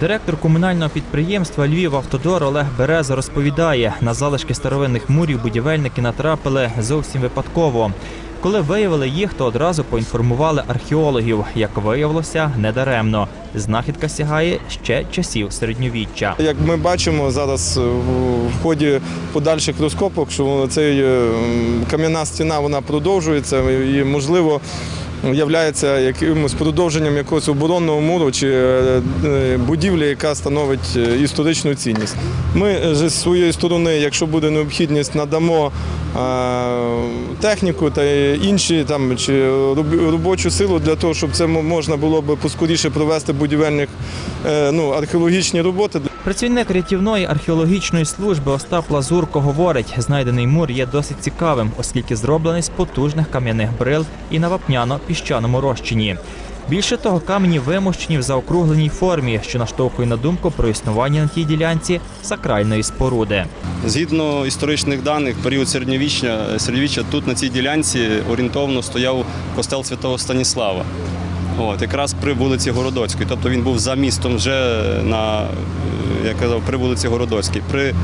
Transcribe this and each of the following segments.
Директор комунального підприємства Львів Автодор Олег Береза розповідає, на залишки старовинних мурів будівельники натрапили зовсім випадково. Коли виявили їх, то одразу поінформували археологів. Як виявилося, недаремно. Знахідка сягає ще часів середньовіччя. Як ми бачимо зараз в- ході подальших розкопок, що цей е, кам'яна стіна вона продовжується і, можливо, являється якимось продовженням якогось оборонного муру чи е, е, будівлі, яка становить е, історичну цінність. Ми ж з своєї сторони, якщо буде необхідність, надамо техніку та інші там чи робочу силу для того, щоб це можна було би поскоріше провести будівельних ну, археологічні роботи. Працівник рятівної археологічної служби Остап Лазурко говорить, знайдений мур є досить цікавим, оскільки зроблений з потужних кам'яних брил і на вапняно-піщаному розчині. Більше того, камені вимощені в заокругленій формі, що наштовхує на думку про існування на тій ділянці сакральної споруди. Згідно історичних даних, період середньовіччя, середньовіччя тут на цій ділянці орієнтовно стояв костел святого Станіслава. От, якраз при вулиці Городоцької. Тобто він був за містом вже на, е, я казав, при вулиці Городоцькій. При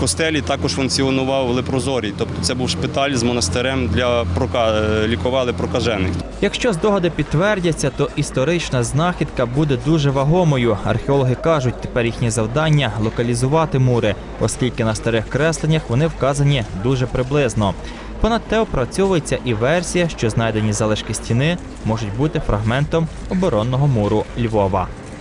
костелі також функціонував лепрозорій. Тобто це був шпиталь з монастирем для прока... е, лікували прокажених. Якщо здогади підтвердяться, то історична знахідка буде дуже вагомою. Археологи кажуть, тепер їхнє завдання локалізувати мури, оскільки на старих кресленнях вони вказані дуже приблизно. Понад те опрацьовується і версія, що знайдені залишки стіни можуть бути фрагментом оборонного муру Львова.